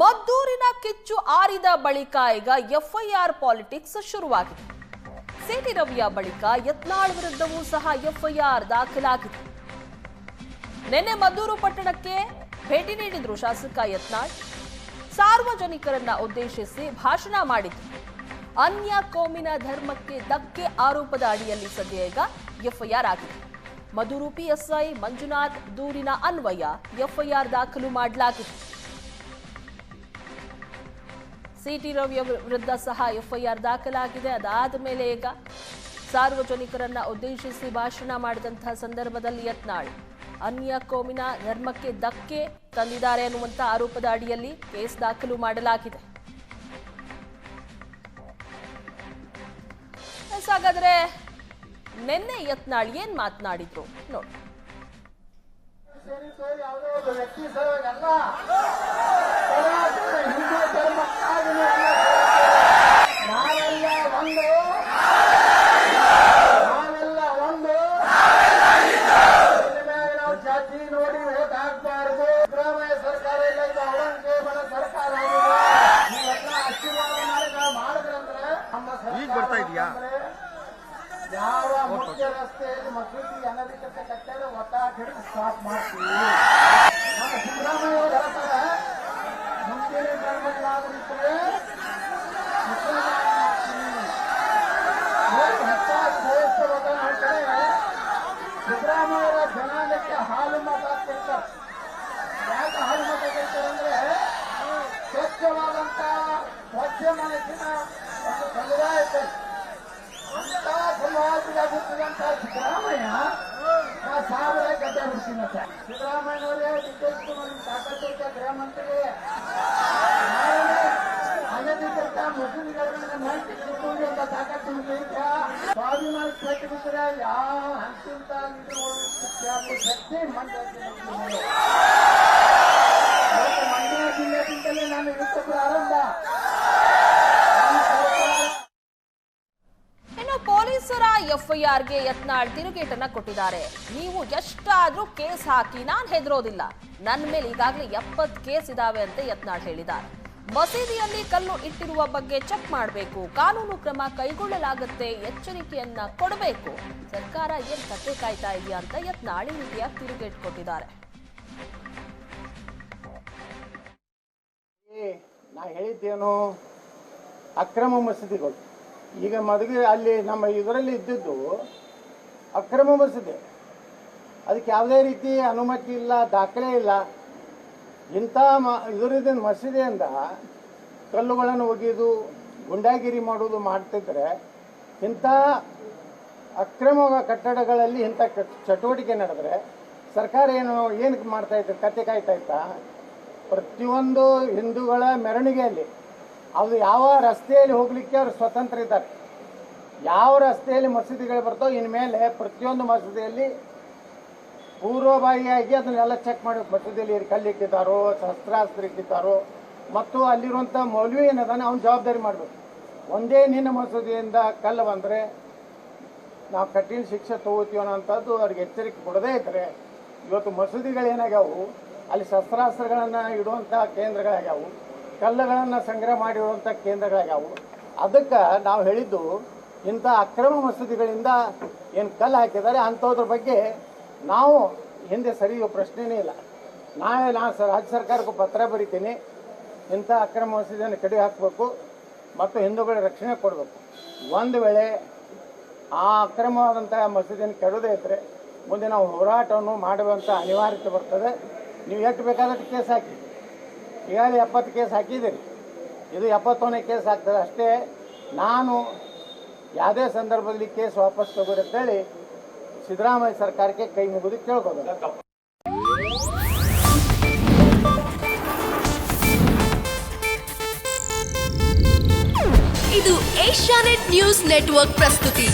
ಮದ್ದೂರಿನ ಕಿಚ್ಚು ಆರಿದ ಬಳಿಕ ಈಗ ಎಫ್ಐಆರ್ ಪಾಲಿಟಿಕ್ಸ್ ಶುರುವಾಗಿದೆ. ಸಿಟಿ ರವಿಯ ಬಳಿಕ ಯತ್ನಾಳ್ ವಿರುದ್ಧವೂ ಸಹ ಎಫ್ಐಆರ್ ದಾಖಲಾಗಿದೆ. ನಿನ್ನೆ ಮದ್ದೂರು ಪಟ್ಟಣಕ್ಕೆ ಭೇಟಿ ನೀಡಿದ್ರು ಶಾಸಕ ಯತ್ನಾಳ್. ಸಾರ್ವಜನಿಕರನ್ನ ಉದ್ದೇಶಿಸಿ ಭಾಷಣ ಮಾಡಿದ್ರು. ಅನ್ಯ ಕೋಮಿನ ಧರ್ಮಕ್ಕೆ ಧಕ್ಕೆ ಆರೋಪದ ಅಡಿಯಲ್ಲಿ ಸದ್ಯ ಈಗ ಎಫ್ಐಆರ್ ಆಗಿದೆ. ಮಧುರು ಪಿಎಸ್ಐ ಮಂಜುನಾಥ್ ದೂರಿನ ಅನ್ವಯ ಎಫ್ಐಆರ್ ದಾಖಲು ಮಾಡಲಾಗಿದೆ. ಸಿಟಿ ರವಿಯ ವಿರುದ್ಧ ಸಹ ಎಫ್ಐಆರ್ ದಾಖಲಾಗಿದೆ. ಅದಾದ ಮೇಲೆ ಈಗ ಸಾರ್ವಜನಿಕರನ್ನ ಉದ್ದೇಶಿಸಿ ಭಾಷಣ ಮಾಡಿದಂತಹ ಸಂದರ್ಭದಲ್ಲಿ ಯತ್ನಾಳ್, ಅನ್ಯ ಕೋಮಿನ ಧರ್ಮಕ್ಕೆ ಧಕ್ಕೆ ತಂದಿದ್ದಾರೆ ಅನ್ನುವಂಥ ಆರೋಪದ ಅಡಿಯಲ್ಲಿ ಕೇಸ್ ದಾಖಲು ಮಾಡಲಾಗಿದೆ. ಹಾಗಾದ್ರೆ ನಿನ್ನೆ ಯತ್ನಾಳ್ ಏನ್ ಮಾತನಾಡಿದ್ರು? ನೋಡಿ. ನಾವೆಲ್ಲ ಒಂದು. ನಾವೆಲ್ಲ ಒಂದು. ನಾವು ಜಾತಿ ನೋಡಿ ಓಟ್ ಹಾಕ್ಬಾರ್ದು. ಸಿದ್ದರಾಮಯ್ಯ ಸರ್ಕಾರ ಇಲ್ಲ ಇದು ಸರ್ಕಾರ ಆಗಿದೆ. ನೀವೆಲ್ಲ ಆಶೀರ್ವಾದ ಮಾಡಿ ಮಾಡಿದ್ರಂದ್ರೆ ನಮ್ಮ ಸರ್ಕಾರ ಈಗ ಬರ್ತಾ ಇದೆಯಾ? ಯಾವ ಮುಖ್ಯ ರಸ್ತೆಯಲ್ಲಿ ಮಸೂತಿ ಅನಧಿಕೃತ ಕಟ್ಟಡ ಒಟ್ಟಾಗಿ ಸ್ಟಾಪ್ ಮಾಡ್ತೀವಿ. ನಮ್ಮ ಸಿದ್ದರಾಮಯ್ಯ ಅವರು ಹೇಳ್ತಾರೆ ಮುಂದಿನ ಧರ್ಮಗಳಾದ್ರಿದ್ರೆ ಹೆಚ್ಚಾಗಿ ಬಯಸುವಾಗ ಹೇಳ್ತಾರೆ ಸಿದ್ದರಾಮಯ್ಯರ ಜನಾಂಗಕ್ಕೆ ಹಾಲು ಮತ ಹಾಕ್ತಿರ್ತಾರೆ ಯಾಕೆ ಹಾಲು ಮತ ಹಾಕ್ತಿರ್ತಾರೆ ಅಂದ್ರೆ ಸ್ವಚ್ಛವಾದಂತ ಸ್ವಚ್ಛ ಮನಸ್ಸಿನ ಒಂದು ಸಮುದಾಯ ಇದೆ ಅಂತ ಸಮಾಜದಾಗುತ್ತಿದಂತ ಸಿದ್ದರಾಮಯ್ಯ ನಾ ಸಾವಿರ ಗದ್ದೆ ಬಿಡ್ತೀನಿ ಸರ್ ಸಿದ್ದರಾಮಯ್ಯನವರೇ ಡಿಟೇಲ್ಸ್ ಬಿಟ್ಟರೆ ಯಾವ ಹಂಚಿಂತ ಶಕ್ತಿ ಮಂಡ್ಯ ಮಂಡ್ಯ ಇನ್ನು ಪೊಲೀಸರ ಎಫ್ಐಆರ್ಗೆ ಯತ್ನಾಳ್ ತಿರುಗೇಟನ್ನ ಕೊಟ್ಟಿದ್ದಾರೆ. ನೀವು ಎಷ್ಟಾದ್ರೂ ಕೇಸ್ ಹಾಕಿ ನಾನ್ ಹೆದರೋದಿಲ್ಲ. ನನ್ನ ಮೇಲೆ ಈಗಾಗಲೇ ಎಪ್ಪತ್ ಕೇಸ್ ಇದಾವೆ ಅಂತ ಯತ್ನಾಳ್ ಹೇಳಿದ್ದಾರೆ. ಮಸೀದಿಯಲ್ಲಿ ಕಲ್ಲು ಇಟ್ಟಿರುವ ಬಗ್ಗೆ ಚೆಕ್ ಮಾಡಬೇಕು. ಕಾನೂನು ಕ್ರಮ ಕೈಗೊಳ್ಳಲಾಗುತ್ತೆ. ಎಚ್ಚರಿಕೆಯನ್ನ ಕೊಡಬೇಕು. ಸರ್ಕಾರ ಏನ್ ಕತೆ ಕಾಯ್ತಾ ಇದೆಯಾ ಅಂತ ಯತ್ನಾಳಿ ರೀತಿಯ ತಿರುಗೇಟ್ ಕೊಟ್ಟಿದ್ದಾರೆ. ನಾ ಹೇಳಿದ್ದೇನು? ಅಕ್ರಮ ಮಸೀದಿಗಳು. ಈಗ ಮದುವೆ ಅಲ್ಲಿ ನಮ್ಮ ಇದರಲ್ಲಿ ಇದ್ದಿದ್ದು ಅಕ್ರಮ ಮಸೀದಿ. ಅದಕ್ಕೆ ಯಾವುದೇ ರೀತಿ ಅನುಮತಿ ಇಲ್ಲ, ದಾಖಲೆ ಇಲ್ಲ. ಇಂಥ ಮ ಇದರಿಂದ ಮಸೀದಿಯಿಂದ ಕಲ್ಲುಗಳನ್ನು ಒಗೆಯೋದು ಗುಂಡಾಗಿರಿ ಮಾಡೋದು ಮಾಡ್ತಿದ್ರೆ ಇಂಥ ಅಕ್ರಮ ಕಟ್ಟಡಗಳಲ್ಲಿ ಇಂಥ ಚಟುವಟಿಕೆ ನಡೆದ್ರೆ ಸರ್ಕಾರ ಏನು ಏನಕ್ಕೆ ಮಾಡ್ತಾ ಇತ್ತು, ಕತೆ ಕಾಯ್ತಾ ಇತ್ತಾ? ಪ್ರತಿಯೊಂದು ಹಿಂದೂಗಳ ಮೆರವಣಿಗೆಯಲ್ಲಿ ಅದು ಯಾವ ರಸ್ತೆಯಲ್ಲಿ ಹೋಗಲಿಕ್ಕೆ ಅವ್ರು ಸ್ವತಂತ್ರ ಇದ್ದಾರೆ. ಯಾವ ರಸ್ತೆಯಲ್ಲಿ ಮಸೀದಿಗಳು ಬರ್ತಾವೆ, ಇನ್ಮೇಲೆ ಪ್ರತಿಯೊಂದು ಮಸೀದಿಯಲ್ಲಿ ಪೂರ್ವಭಾವಿಯಾಗಿ ಅದನ್ನೆಲ್ಲ ಚೆಕ್ ಮಾಡಬೇಕು. ಮಠದಲ್ಲಿ ಕಲ್ಲು ಇಟ್ಟಿದ್ದಾರೋ, ಶಸ್ತ್ರಾಸ್ತ್ರ ಇಟ್ಟಿದ್ದಾರೋ, ಮತ್ತು ಅಲ್ಲಿರುವಂಥ ಮೌಲ್ವಿ ಏನದಾನೆ ಅವ್ನ ಜವಾಬ್ದಾರಿ ಮಾಡಬೇಕು. ಒಂದೇ ನಿನ್ನ ಮಸೂದಿಯಿಂದ ಕಲ್ಲು ಬಂದರೆ ನಾವು ಕಠಿಣ ಶಿಕ್ಷೆ ತಗೋತೀವೋ ಅನ್ನೋಂಥದ್ದು ಅವ್ರಿಗೆ ಎಚ್ಚರಿಕೆ ಕೊಡದೇ ಇದ್ದರೆ ಇವತ್ತು ಮಸೂದಿಗಳೇನಾಗ್ಯಾವು ಅಲ್ಲಿ ಶಸ್ತ್ರಾಸ್ತ್ರಗಳನ್ನು ಇಡುವಂಥ ಕೇಂದ್ರಗಳಾಗ್ಯಾವು. ಕಲ್ಲುಗಳನ್ನು ಸಂಗ್ರಹ ಮಾಡಿರುವಂಥ ಕೇಂದ್ರಗಳಾಗ್ಯಾವು. ಅದಕ್ಕೆ ನಾವು ಹೇಳಿದ್ದು ಇಂಥ ಅಕ್ರಮ ಮಸೂದಿಗಳಿಂದ ಏನು ಕಲ್ಲು ಹಾಕಿದ್ದಾರೆ, ಅಂಥದ್ರ ಬಗ್ಗೆ ನಾವು ಹಿಂದೆ ಸರಿಯುವ ಪ್ರಶ್ನೆನೇ ಇಲ್ಲ. ನಾವೇ ನಾನು ರಾಜ್ಯ ಸರ್ಕಾರಕ್ಕೂ ಪತ್ರ ಬರಿತೀನಿ. ಇಂಥ ಅಕ್ರಮ ಮಸೀದಿಯನ್ನು ಕಡಿ ಹಾಕಬೇಕು ಮತ್ತು ಹಿಂದೂಗಳ ರಕ್ಷಣೆ ಕೊಡಬೇಕು. ಒಂದು ವೇಳೆ ಆ ಅಕ್ರಮವಾದಂಥ ಮಸೀದಿಯನ್ನು ಕೆಡದೇ ಇದ್ದರೆ ಮುಂದೆ ನಾವು ಹೋರಾಟವನ್ನು ಮಾಡುವಂಥ ಅನಿವಾರ್ಯತೆ ಬರ್ತದೆ. ನೀವು ಎಷ್ಟು ಬೇಕಾದಷ್ಟು ಕೇಸ್ ಹಾಕಿ. ಈಗಾಗಲೇ ಎಪ್ಪತ್ತು ಕೇಸ್ ಹಾಕಿದ್ದೀರಿ. ಇದು ಎಪ್ಪತ್ತೊಂದನೇ ಕೇಸ್ ಆಗ್ತದೆ. ಅಷ್ಟೇ ನಾನು ಯಾವುದೇ ಸಂದರ್ಭದಲ್ಲಿ ಕೇಸ್ ವಾಪಸ್ ತಗೋರಿ ಅಂತೇಳಿ ಸಿದ್ದರಾಮಯ್ಯ ಸರ್ಕಾರಕ್ಕೆ ಕೈ ಮುಗಿದು ಕೇಳ್ಕೋಬೇಕು ಇದು ಏಷ್ಯಾನೆಟ್ ನ್ಯೂಸ್ ನೆಟ್ವರ್ಕ್ ಪ್ರಸ್ತುತಿ.